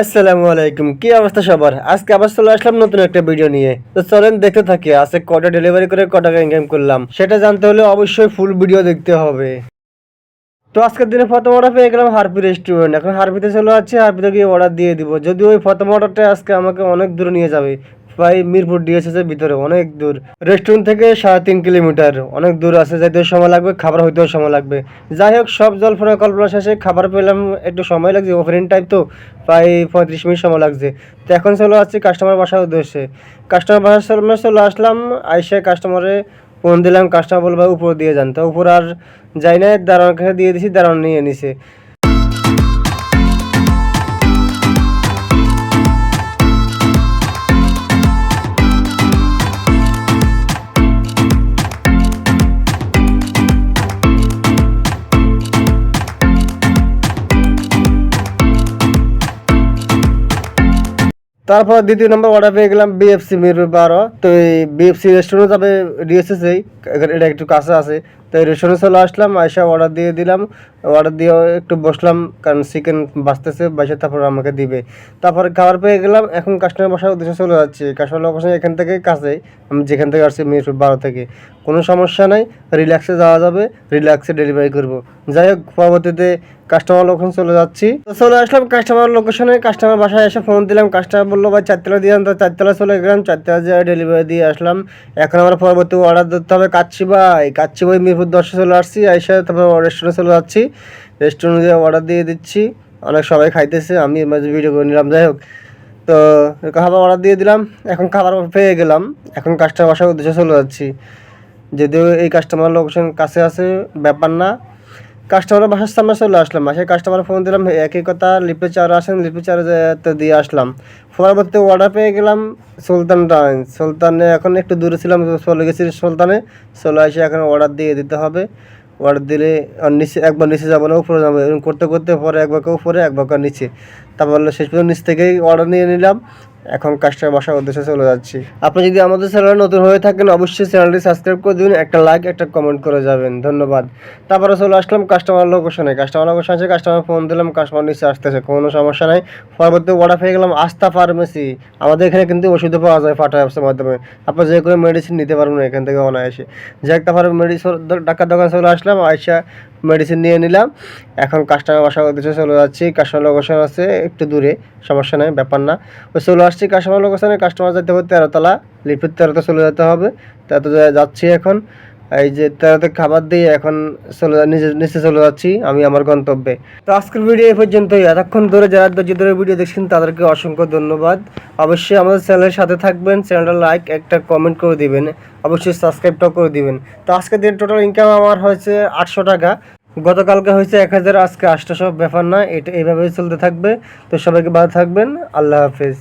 আসসালামু আলাইকুম, কি অবস্থা সবার? আজকে আবার চলে আসলাম নতুন একটা ভিডিও নিয়ে। তো চলেন দেখতে থাকি, আজকে কটা ডেলিভারি করে, কটা ইনকাম করলাম। সেটা জানতে হলে অবশ্যই ফুল ভিডিও দেখতে হবে। তো আজকের দিনে প্রথম অর্ডার পেয়ে গেলাম হারপি রেস্টুরেন্ট এখন হারপিতে চলে যাচ্ছি, হারপিতে গিয়ে অর্ডার দিয়ে দিব। যদি ওই প্রথম অর্ডারটা আজকে আমাকে অনেক দূরে নিয়ে যাবে প্রায় মিরপুর ডিএসএস এর ভিতরে, অনেক দূর। রেস্টুরেন্ট থেকে সাড়ে তিন কিলোমিটার, অনেক দূর আছে, যাইতেও সময় লাগবে, খাবার হইতেও সময় লাগবে। যাই হোক, সব জল জল্পনা কল্পনা শেষে খাবার পেলাম, একটু সময় লাগছে ওপেনিং টাইম তো প্রায় পঁয়ত্রিশ মিনিট সময় লাগছে। তো এখন চলে আসছি কাস্টমার বাসার উদ্দেশ্যে। কাস্টমার বাসার চলে আসলাম, আইসে কাস্টমারে ফোন দিলাম কাস্টমার বলবে উপর দিয়ে যান। তো উপর আর যাই না কাছে দিয়ে দিছি দাঁড়ানো নিয়ে নিছে। তারপর দ্বিতীয় নম্বর অর্ডার পেয়ে গেলাম বিএফসি মিরপুর বারো তো এই বিএফসি রেস্টুরেন্ট যাবে ডিএসএসএই এটা একটু কাছে আছে। তো রেস্টুরেন্টে চলে আসলাম, আইসা অর্ডার দিয়ে দিলাম। অর্ডার দিয়ে একটু বসলাম, কারণ চিকেন বাঁচতেছে বাসে তারপর আমাকে দিবে। তারপরে খাবার পেয়ে গেলাম, এখন কাস্টমার বসার উদ্দেশ্যে চলে যাচ্ছি। কাস্টমার লোকেশন এখান থেকে কাছে, আমি যেখান থেকে আসছি মিরপুর বারো থেকে। কোনো সমস্যা নাই রিল্যাক্সে যাওয়া যাবে রিল্যাক্সে ডেলিভারি করব। যাই হোক, পরবর্তীতে কাস্টমার লোকেশন চলে যাচ্ছি। তো চলে আসলাম কাস্টমার লোকেশনে কাস্টমার বাসায় এসে ফোন দিলাম। কাস্টমার বলল, ভাই, চারতলা দিয়ে তো, চারতলা চলে গেলাম, চারতলা দিয়ে ডেলিভারি দিয়ে আসলাম। এখন আমার পরবর্তী অর্ডার দিতে হবে কাচ্ছি ভাই কাচ্ছি ভাই মিরপুর দশে চলে আসছি আইসা তারপর রেস্টুরেন্টে চলে যাচ্ছি। রেস্টুরেন্ট দিয়ে অর্ডার দিয়ে দিচ্ছি। অনেক সবাই খাইতেছে, আমি ভিডিও করে নিলাম, যাই হোক। তো খাবার অর্ডার দিয়ে দিলাম, এখন খাবার পেয়ে গেলাম। এখন কাস্টমার বাসার উদ্দেশ্যে চলে যাচ্ছি। যদিও এই কাস্টমার লোকেশন কাছে আছে, ব্যাপার না। কাস্টমারের বাসার সামনে চলে আসলাম। বাসায় কাস্টমার ফোন দিলাম একই কথা, লিপি চার আসেন, লিপি চার দিয়ে আসলাম। পরবর্তীতে অর্ডার পেয়ে গেলাম সুলতান ডাইন সুলতানে এখন একটু দূরে ছিলাম, চলে গেছি সুলতানে। চলে এসে এখন অর্ডার দিয়ে দিতে হবে। অর্ডার দিলে নিচে, একবার নিচে যাব না, উপরে যাব এরকম করতে করতে পরে একবার উপরে, একবার নিচে। তারপর শেষ পর্যন্ত নিচ থেকেই অর্ডার নিয়ে নিলাম। এখন কাস্টমার বাসার উদ্দেশ্যে চলে যাচ্ছি। আপনি যদি আমাদের চ্যানেলে নতুন হয়ে থাকেন, অবশ্যই চ্যানেলটি সাবস্ক্রাইব করে দিন একটা লাইক একটা কমেন্ট করে যাবেন। ধন্যবাদ। তারপরে চলে আসলাম কাস্টমার লোকেশনে কাস্টমার লোকেশন আছে কাস্টমার ফোন দিলাম কাস্টমার নিচে আসতেছে, কোনো সমস্যা নাই। পরবর্তী অর্ডার পেয়ে গেলাম আস্থা ফার্মেসি আমাদের এখানে কিন্তু ওষুধও পাওয়া যায় ফাটা অ্যাপসের মাধ্যমে। আপনি যে কোনো মেডিসিন নিতে পারবেন এখান থেকে অনায়াসে। যে একটা ফার্ম মেডিসিন ডাক্তার দোকান চলে আসলাম আইসা মেডিসিন নিয়ে নিলাম। এখন কাস্টমার বাসার উদ্দেশ্যে চলে যাচ্ছি। কাস্টমার লোকেশন আছে একটু দূরে, সমস্যা নেই, ব্যাপার না। ওই চলে আসছি কাস্টমার লোকেশনে কাস্টমার যেতে হবে তেরোতলা লিপির তেরোতে চলে যেতে হবে। তেরোতে যাচ্ছি এখন। এই যে তেরোতে খাবার দিয়ে এখন চলে নিচে নিচে চলে যাচ্ছি আমি আমার গন্তব্যে। তো আজকের ভিডিও এই পর্যন্তই। এতক্ষণ ধরে যারা ধৈর্য ধরে ভিডিও দেখছেন, তাদেরকে অসংখ্য ধন্যবাদ। অবশ্যই আমাদের চ্যানেলের সাথে থাকবেন চ্যানেলটা লাইক একটা কমেন্ট করে দিবেন। অবশ্যই সাবস্ক্রাইবটাও করে দিবেন। তো আজকের দিন টোটাল ইনকাম আমার হয়েছে আটশো টাকা। গতকালকে হয়েছে এক হাজার, আজকে আটশো, ব্যাপার না, এটা এইভাবেই চলতে থাকবে। তো সবাইকে ভালো থাকবেন। আল্লাহ হাফেজ।